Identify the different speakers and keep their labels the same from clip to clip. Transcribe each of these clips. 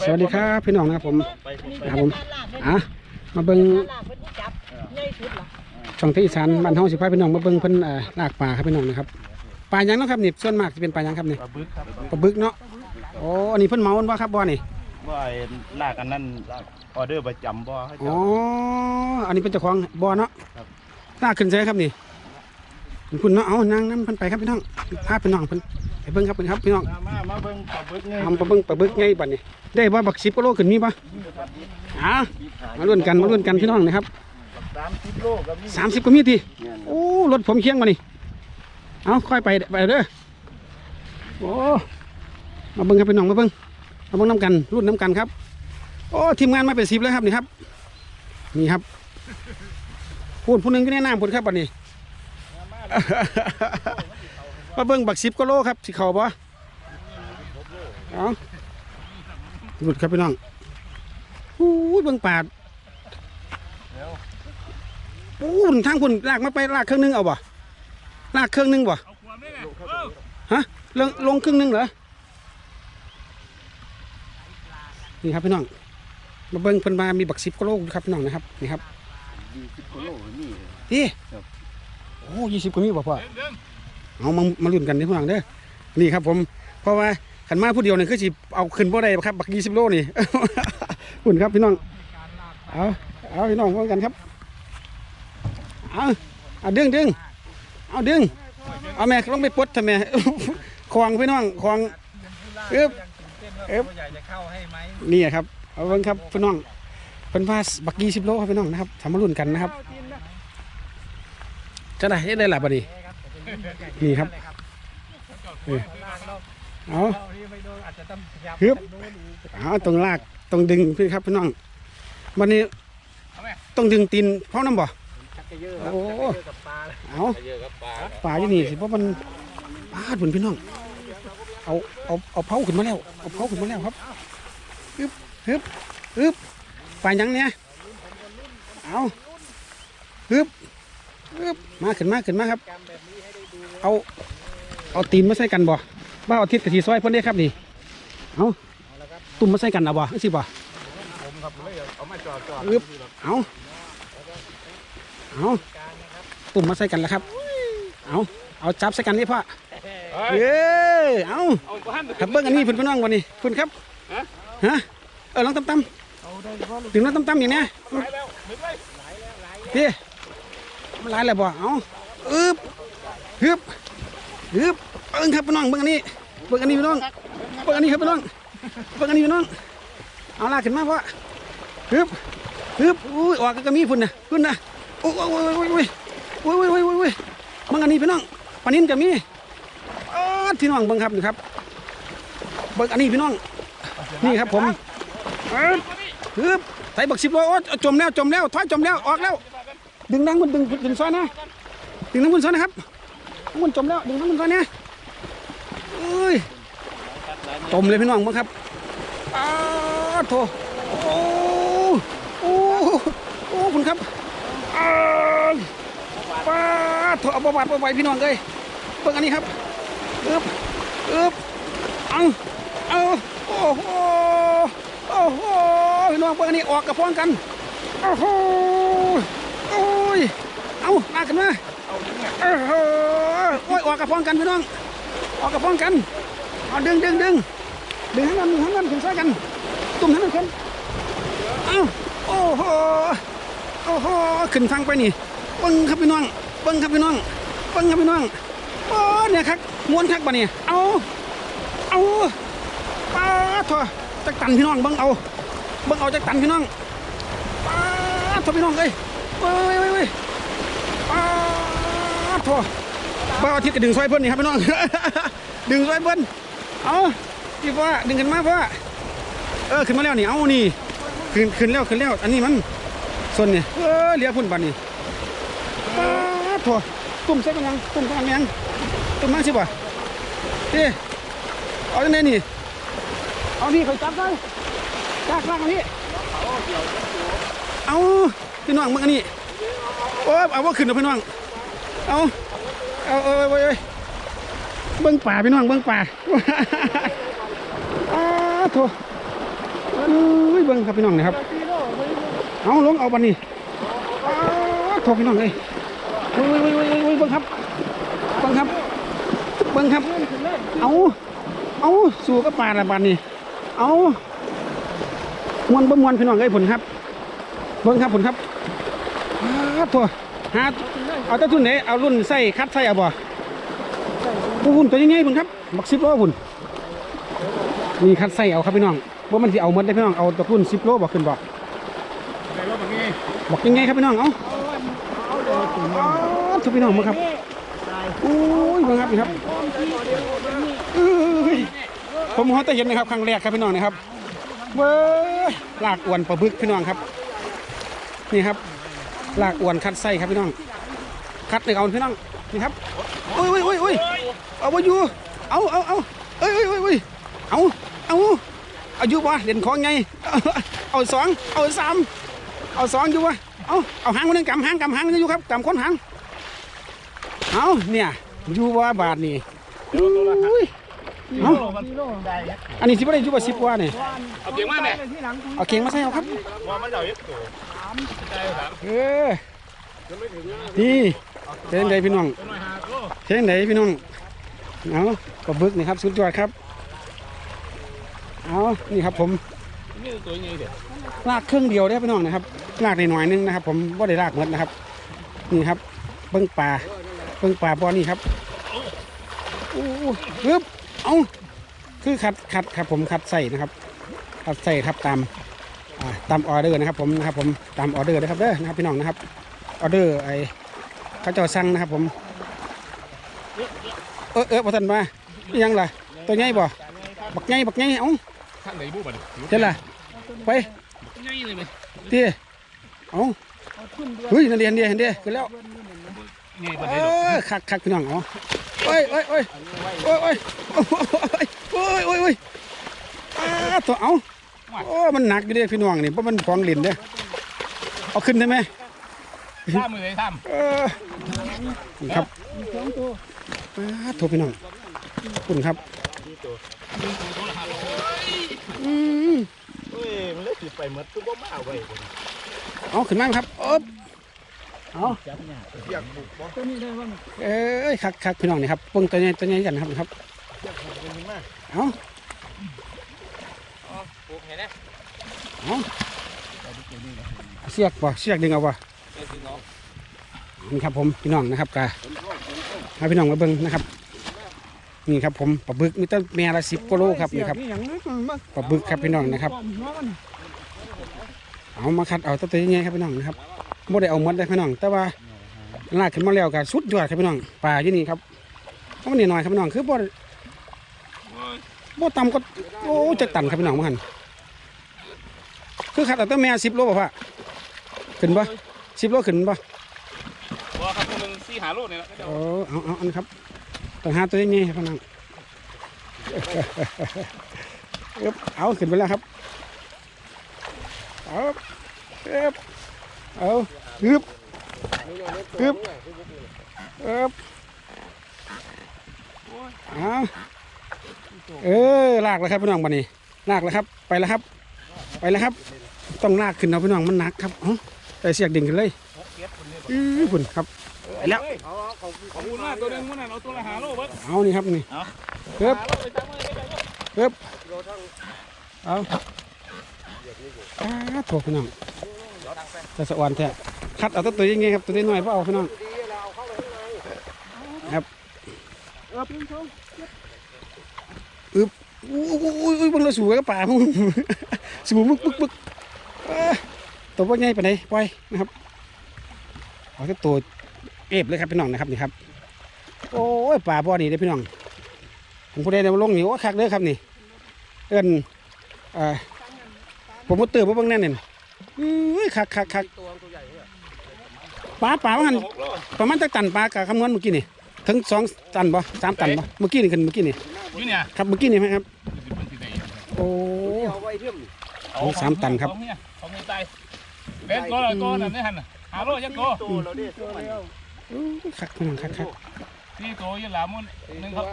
Speaker 1: สวัสดีครับพี่น้องนะครับผม
Speaker 2: ไปผมไป
Speaker 1: ครับผมอะมาเบิ่ง
Speaker 3: ลากเพิ่นผู้จับใหญ่สุดล่ะ
Speaker 1: ช่องที่อีสานบ้านเฮาสิพาพี่น้องมาเบิ่งเพิ่นเอ่อลากปลาครับพี่น้องนะครับปลาหยังเนาะครับนี่ส่วนมากจะเป็นปลาหยังครับนี่
Speaker 2: ปลาบึกครับ
Speaker 1: ปลาบึกเนาะโอ้อันนี้เพิ่นเมาบ่ครับบ่นี่
Speaker 2: ว่าไอ้ลากอันนั้นออเดอร์ประจำบ่ให้
Speaker 1: อ๋
Speaker 2: เจ้า
Speaker 1: ออันนี้เป็นเจ้าของบ่เนาะ
Speaker 2: ครับ
Speaker 1: ลากขึ้นใช่ครับนี่คุณเนาะเอานางนํเพิ่นไปครับพี่น้องพาพี่น้องเพิ่น ไปเบิ่งครับเพิ่นครับพี่น้อง
Speaker 2: มามามาเบิ่งปลาบึกนี่
Speaker 1: ทำปลาบึกปลาบึกไงบัดนี้ได้บ่บัก10กิโลขึ้นมีบ่อะมาลุ้นกันมาลุ้นกันพี่น้องนะครับ
Speaker 2: สามสิบโลกับนี่
Speaker 1: สามสิบกว่ามีทีโอ้รถผมเคียงมานี่เอาค่อยไปไปเด้อโอ้มาเบิ้งครับพี่น้องมาเบิ้งมาเบิ้งน้ำกันรุ่นน้ำกันครับโอ้ทีมงานมาเป็นสิบแล้วครับนี่ครับนี่ครับพูดผู้หนึงก็แนะนำพูดครับบัดนี้ มาเบิ้งบักสิบกิโลครับสิเข่าบ่เอาหลุดครับพี่น้องอู้ยเบิ้งปาดปูนทางพุ่นลากมาไปลากเครื่องนึงเอาบ่ลากเครื่องนึงบ่ฮะลงลงครึ่งนึงเหรอนี่ครับพี่น้องมาเบิ่งเพิ่นมามีบักสิบกิโลครับพี่น้องนะครับนี่ครับ
Speaker 2: ยี่สิบกิโลนี่
Speaker 1: พี่
Speaker 2: ครับ
Speaker 1: โอ้ยี่สิบกว่ามีบ่พ่อ เอามามาลุ้นกันนี่พี่น้องเด้อนี่ครับ ผมเพราะว่าขันมาผู้เดียวนี่คือสิเอาขึ้นบ่ได้ครับบักยี่สิบโลนี่หุ่นครับพี่น้องเอาเอาพี่น้องพร้อมกันครับเอาเอาดึงดึงเอาดึงเอาแม่ลงไปปลดทำไมควงพี่น้องควงเอ๊บเอ๊บนี่ครับเอาเบิ่งครับพี่น้องเป็นพาสบักยี่สิบโลครับพี่น้องนะครับทำมาลุ้นกันนะครับจะได้เฮ็ดได้หลายบัด นี้นี่ครับเออเอา
Speaker 4: เข้าที่ไม่โดนอาจจะต้องพยายาม
Speaker 1: ฮึบ
Speaker 4: โดนอีก
Speaker 1: เอาตรงลากตรงดึงพี่ครับพี่น้อง วันนี้ต้องดึงตีนเพราะน้ำบ่
Speaker 4: ชักกระเยอะ
Speaker 1: โอ้
Speaker 4: กับปลาเลย
Speaker 1: เอา
Speaker 4: เยอะกับปลา
Speaker 1: ป่าอยู่นี่สิเพราะมันปาดผุนพี่น้อง เอาเอาเอาเผาขึ้นมาแล้ว เอาเผาขึ้นมาแล้วครับฮึบฮึบฮึบป่าหยังเนี่ยเอาฮึบฮึบมาขึ้นมาขึ้นมาครับ เอาเอาตีนมาใส่กันบ่บ้าเอาทิศกะทีซอยเพิ่นได้ครับนี่เอาตุ่มมาใส่กันเอาบ่จังสิบ่
Speaker 2: ผมครับเลยเอามาจอดจอด
Speaker 1: ฮึบเอาเอาตุ่มมาใส่กันแล้วครับ เอาเอาจับใส่กันนี่พ่อเย้เอาครับเบิ้งอันนี้เพิ่นพี่น้องวันนี้เพิ่นครับฮะเออลองตั้มๆถึงลองตั้มๆอย่างเนี้ยพี่มันหลายแล้วบ่เอาอึบ ฮึบฮึบเบิ้งครับพี่น้องเบิ้งอันนี้เบิ้งอันนี้พี่น้องเบิ้งอันนี้ครับพี่น้องเบิ้งอันนี้พี่น้องเอาลากขึ้นมาพ่อฮึบฮึบอุ้ยออกก็มีพุ่นนะพุ่นนะโอ้ยโอ้ยโอ้ยโอ้ยโอ้ยโอ้ยโอ้ยโอ้ยโอ้ยเบิ้งอันนี้พี่น้องปานินก็มีอ๋อพี่น้องเบิ่งครับนี่ครับเบิ่งอันนี้พี่น้องนี่ครับผมฮึบใส่บักสิบโลโอ้จมแล้วจมแล้วถอยจมแล้วออกแล้ว ดึงดังมันดึงดึงซ้อนนะดึงดังมันซ้อนนะครับ มันจมแล้วดึงดังมันซ้อนเนี่ยเอ้ยจมเลยพี่น้องเบิ่งครับอ้าวโถโอ้โอ้โอ้คุณครับอ้าวป้าโถเอาประวัติประวัติพี่น้องเลยเบิ่งอันนี้ครับอึบอึบเอาเอาโอ้โหโอ้โหพี่น้องเพื่อนนี่ออกกับพ้องกันโอ้โหโอ้ยเอาลากันมาโอ้โห อออกกับพ้องกันพี่น้อง ออกกับพ้องกันเอาดึงดึงดึงดึงให้มันดึงให้มันขึ้นซ้ายกัน ตุ่มให้มันขึ้นเอาโอ้โหโอ้โหขึ้นทางไปนี่เบิ้งครับพี่น้องเบิ้งครับพี่น้องเบิ้งครับพี่น้องโอ้เนี่ยครับม้วนคักบ่เนี่ยเอาเอาป้าดโถจักตันพี่น้องเบิ่งเอาเบิ่งเอาจักตันพี่น้องป้าดโถพี่น้องเอ้ยเว้ยเว้ยเว้ยป้าดโถ บ้าอาทิศก็ดึงซอยเพิ่นนี่ครับพี่น้อง ดึงซอยเพิ่นเอาพี่ว่าดึงขึ้นมาพ่อเออขึ้นมาแล้วนี่เอานี่ขึ้นขึ้นแล้วขึ้นแล้วอันนี้มันส่วนนี่เออเหลียพุ่นบัดนี่ป้าดโถตุ่มใส่กันยังตุ่มใส่กันยังต้นไม้สิบ่ะเอ๊เอาจังไดนี่เอาพี่เขาจับได้ลากลากมาพี่เอาพี่น้องมึงอันนี้โอ้เอาว่าขึ้นเอาพี่น้องเอา เอาเอาเอาเบิ้งป่าพี่น้องเบิ้งป่าอ้าโถอุ้ยเบิ่งครับพี่น้องนะครับเอาลงเอาบันนี้อ้าวโทษพี่น้องเลยเว้ยเว้ยเว้ยเว้ยเว้ยเบิ่งครับเบิ่งครับเบิ่งครับ เอาเอาสู่กับปลาละบันนี้เอามวนบ่มวนพี่น้องเอ้ยผลครับเบิ่งครับผลครับอ้าวโทษหา เอาแตะทุนไหนเอารุ่นใส่คัดใส่เอาบ่ผู้หุ่นตัวยังไงผลครับบักสิบโลหุ่นนี่คัดใส่เอาครับพี่น้องว่ามันสิเอาหมดได้พี่น้องเอาตะรุ่นสิบโลบอกขึ้นบอกบอกยังไงครับพี่น้องเอ้าทุกพี่น้องมาครับโอ้ยมาครับนี่ครับผมฮอตเห็นนะครับครั้งแรกครับพี่น้องนะครับเว้ยลากอวนปลาบึกพี่น้องครับ นี่ครับลากอวนคัดไส้ครับพี่น้อง คัดเลยเอาพี่น้องนี่ครับโอ้ยโอ้ยโอ้ยโอ้ยเอาไว้อยู่เอาเอาเอาเอ้ยเอ้ยเอ้ยเอ้ยเอาเอาเอาอยู่บ่เด่นของไงเอาสองเอาสามเอาสองอยู่วะเอาเอาหางคนนึงกำหางกำหางอยู่ครับกำคนหางเอาเนี่ยอยู่ว่าบาทนี่อุ้ยเอาอันนี้สิบได้อยู่ว่าสิบกว่าเนี่ย
Speaker 2: เอาเก่งมากแม่
Speaker 4: ที่หลัง
Speaker 1: เอาเข่งมาใส่เอาครับ
Speaker 2: ว่ามันเดาเย็ดตัว
Speaker 1: เออนี่ เช่นใดพี่น้องเช่นใดพี่น้องเอากระบึกนี่ครับสุดยอดครับเอานี่ครับผม
Speaker 2: นี่ตัวยังไงเด็ด
Speaker 1: ลากเครื่องเดียวได้พี่น้องนะครับลากได้หน่อยนึงนะครับ ผมว่าได้ลากหมดนะครับ นี่ครับเบิ้งป่าเบิ้งป่าบอนี่ครับโอ้ปึ๊บเอาคือขัดขัดครับผมขัดใส่นะครับขัดใส่ครับตามตามออเดอร์นะครับ ผมนะครับ ผมตามออเดอร์นะครับเด้อนะครับพี่น้องนะครับออเดอร์ไอ เขาเจ้าสั่งนะครับผม เออเออพอทันมาอิหยังล่ะ ตัวใหญ่บ่บักใหญ่บักใหญ่เอ้า
Speaker 2: ท่านไหนบูบัน
Speaker 1: เจ้าล่ะไป
Speaker 2: ใหญ่เลยไหม
Speaker 1: เตี้ยเอาเฮ้ยนั่นเดียนเดียนเดียขึ้นแล้ว
Speaker 2: ใหญ่บัน
Speaker 1: เอ
Speaker 2: ไดดอก
Speaker 1: อคักคักพี่น้องเอาโอ้ยโอ้ยโอ้ยโอ้ยโอ้ยโอ้ยโอ้ยโอ้ยอ้าตัวเอาโอ้มันหนักอยู่เด้พี่น้องนี่เพราะมันของหลินเด้อเอาขึ้นได้ไหม
Speaker 2: ท่ามือเลยท่าม
Speaker 1: เออนี่ครับอ้าโทษพี่น้องขอบคุณครับอืม
Speaker 2: เฮ้ยมันเลยสิไปหมดตัวบ่มาเอาไว้
Speaker 1: เอาขึ้นมาครับอ๊บเอา
Speaker 4: ตัวนี้ได้บ้าง
Speaker 1: เอ้ยคักคักพี่น้องนี่ครับเบิ่งตัวใหญ่ตัวใหญ่กันครับครับเอาเอาเสียกบ่เสียกดึงเอาบ่ นี่ครับผมพี่น้องนะครับกาให้พี่น้องมาเบิ่งนะครับ นี่ครับผมปลาบึกมีตั้งแม่ละสิบกิโลครับนี่ครับปลาบึกครับพี่น้องนะครับ เอามาคัดเอาตัวตัวใหญ่ครับพี่น้องนะครับบ่ได้เอาหมดเลยพี่น้อง แต่ว่าลากขึ้นมาแล้วก็สุดยอดครับพี่น้องปลาอยู่นี่ครับเพราะมันนี่น้อยครับพี่น้องคือบ่บ่ต่ำก็โอ้จะตันครับพี่น้องมั้งหันคือคัดเตัวแม่สิบโลป่ะพ่อขึ้นป่ะ สิบโลขึ้นป่ะ
Speaker 2: ว่าครับคนหนึ่งสี่หาโลเนี่ย
Speaker 1: โอ้เอาเอาอันครับต้องหาตัวใหญ่ๆครับพี่น้องเอิบเอาขึ้นไปแล้วครับเอาเอิบเอาฮึบฮึบเอิบเอาเออลากแล้วครับพี่น้องบันนี้ลากแล้วครับ ไปแล้วครับ ไปแล้วครับ ต้องลากขึ้นเอาพี่น้องมันหนักครับ เอ้าแต่เสียกดิ่งขึ้นเลยอือคุณครับไปแล้ว
Speaker 2: ขอบคุณมากตัวนึงมันเอาตัวละหาโลเบิด
Speaker 1: เอานี่ครับนี่เอิบเอิบเอาอ้าโถพี่น้องจะสะออนแท้คัดเอาตัวตัวยังไงครับตัวน้อยๆเพราะเอาพี่น้องครับอึบอู้อู้อู้อู้เบังเราสูกับป่ามึงสูมึกมึกมึกเอ้อ ตัวว่าไงไปไหนปล่อยนะครับเอาแค่ตัวเอฟเลยครับพี่น้องนะครับนี่ครับ โอ้ยป่าบ่อนี่เด้อพี่น้องผมผู้ใดได้มาลงนี่โอ้คักเด้อครับนี่ เอิ้นเอ่อผมบ่เติมบ่เบิ่งแน่นี่อุ้ยคักคักคักปลาปลาว่าหั่นประมาณจักตันปลากะคำนวณเมื่อกี้นี่ถึงสองตันบ่สามตันบ่เมื่อกี้นี่ขึ้นเมื่อกี้นี่
Speaker 2: อยู่เนี่ย
Speaker 1: ครับเมื่อกี้นี่ไหมครับ
Speaker 2: มันสิได้
Speaker 1: โอ้โหสามตันครับ
Speaker 2: ของเนี่ยของเงินตายเบ็ดก็ก็นั่นนี่หันหาโลยังก็
Speaker 1: อู้ยคักพี่น้องคักคัก
Speaker 2: นี่ตัวยี่หลามุนนึงครับ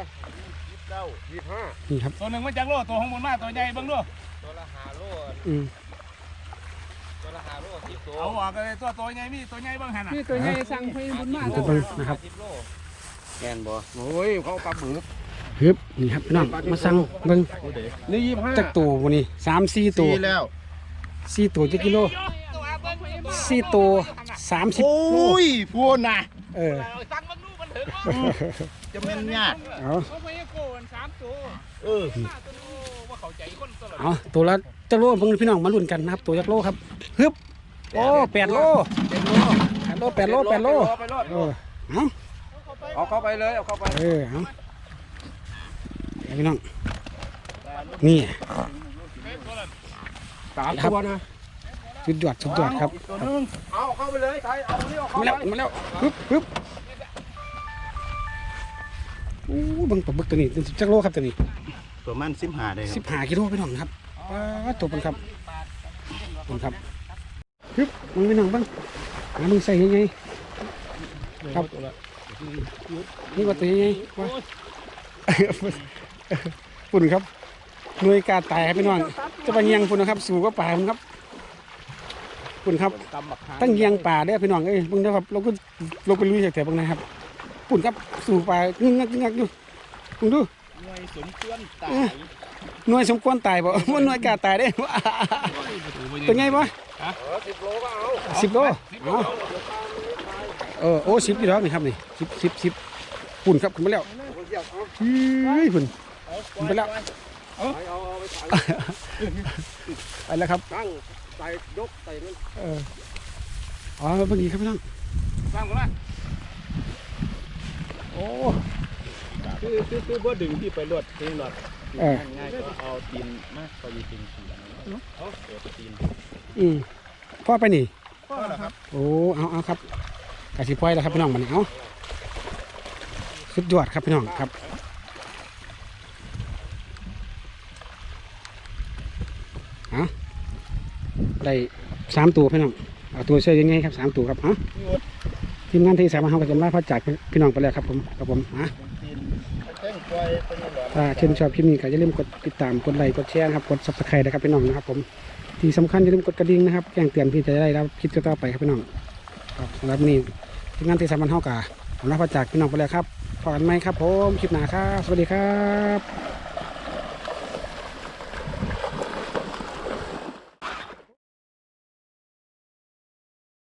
Speaker 4: เก้ายี่ห้า
Speaker 1: นี่ครับ
Speaker 2: ตัวหนึ่งมันจากโลตัวของบนมาตัวใหญ่เบิ่งดู
Speaker 4: ตัวละหาโล
Speaker 1: อืม
Speaker 4: ตัวละหาโลสิบตัว
Speaker 2: เอาออกเลยตัวตัวใหญ่มีตัวใหญ่เบิ่งหันน่ะ
Speaker 3: นี่ตัวใหญ่สั่งไปบุญมาก
Speaker 1: มันจะเบิ่งนะครับ
Speaker 4: สิบโลแกนบ่โอ้ยเขาปลาบึก
Speaker 1: ฮึบนี่ครับพี่น้องมาสั่งเบิ่ง
Speaker 4: นี่ยี่ห้า
Speaker 1: จักตัววันนี้สามสี่ตัว
Speaker 4: แล้ว
Speaker 1: สี่ตัวจักกิโล สี่ตัวสามสิบ
Speaker 4: โอ้
Speaker 1: โล
Speaker 4: ยพูนนะ
Speaker 1: เออ
Speaker 2: สั่งมันดูมันถึง
Speaker 4: จะเป็นยาก
Speaker 1: เอา
Speaker 2: เขาไปโกนสามตัว
Speaker 4: เออ
Speaker 2: ว่าเข้าใจคนตลอด
Speaker 1: เอาตัวละจักโลเพิ่งพี่น้องมาลุ้นกันนะครับ ตัวจักโลครับฮึบโอ้แปดโล
Speaker 4: เจ็ดโล
Speaker 1: แปดโลแปดโลแปดโล
Speaker 4: ไปรอด
Speaker 1: เออเอา
Speaker 4: เอาเข้าไปเลยเอาเข้าไป
Speaker 1: เออเอาเอาพี่น้องนี่
Speaker 4: สามตัวนะ
Speaker 1: สุดยอดสุดยอดครับ
Speaker 4: ตัวนึงเอาเข้าไปเลยใครเอานี่เอาเข้า
Speaker 1: มา
Speaker 4: ไป
Speaker 1: แล้วมาแล้วฮึบฮึบอู้เบิ่งตัวบึกตัวนี้เป็นสิบจักโลครับตัวนี้
Speaker 2: ประมาณสิบห้าได้ค
Speaker 1: สิ
Speaker 2: รับบ
Speaker 1: ห้ากิโลพี่น้องครับว้าตัวเป็นครับเป็นครับฮึบมึงพี่น้องเบ้างหามึงใส่ยังไงครับนี่ว่าตัวยังไงวะฝุ่นครับหน่วยกาตายครับพี่น้องจะไปเยียงฝุ่นนะครับ สู่ก็ป่ามันครับ ฝุ่นครับ
Speaker 4: กำบักหาง
Speaker 1: ตั้งเยียงป่าได้อพี่น้องเอ้ยเบิ่งนะครับเราก็ลงไปลุยจากแต่บางนะครับฝุ่นครับสู่ป่างึกงักงึกงักอยู่มึงดู
Speaker 4: หน่วยสมควรตาย
Speaker 1: หน่วยสมควรตายบ่ว่าหน่วยกาตายได้เป็นไงบ่
Speaker 4: เออสิบโลก็เอา
Speaker 1: สิบโลเอาเออโอ้สิบอยู่แล้วนี่ครับนี่สิบสิบสิบฝุ่นครับขึ้นมาแล้วเฮ้ยฝุ่นขึ้นไปแล้ว
Speaker 4: เอาเอาไปถัง
Speaker 1: ไปแล้วครับ
Speaker 4: ตั้งใส่ยกใส่มัน
Speaker 1: เอออ๋อเมื่อกี้ครับพี่น้อง
Speaker 2: สั่งมา
Speaker 1: โอ้
Speaker 2: คือคือคือบ่ดึงที่ไปรวดที่รวด
Speaker 1: เออ
Speaker 2: ง่ายก็เอาตีนมาพอดีตีนเสียเอาเออตีน
Speaker 1: อืมพ่อไปนี่
Speaker 4: ก็เหรอครับ
Speaker 1: โอ้เอาเอาครับกะสิปล่อยแล้วครับพี่น้องมันเอาสุดยอดครับพี่น้องครับ เอา ได้สามตัวพี่น้องเอาตัวเชื่อยังไงครับสามตัวครับเอาทีมงานที่สามารถเขาก็จะมาพัดจากพี่น้องไปแล้วครับผมครับผมอะ
Speaker 4: ตีนแท่งควาเป็นแบบ
Speaker 1: ถ้าชื่นชอบคลิปนี้ก็อย่าลืมกดติดตามกดไลค์กดแชร์นะครับกดซับสไครต์นะครับพี่น้องนะครับ ผมที่สำคัญอย่าลืมกดกระดิ่งนะครับแจ้งเตือนพี่จะได้รับคลิปต่อๆไปครับพี่น้องครับสำหรับนี้ทีมงานที่สามารถเขากาผมรับพัดจากพี่น้องไปแล้วครับพบกันไหมครับผมคลิปหน้าครับสวัสดีครับ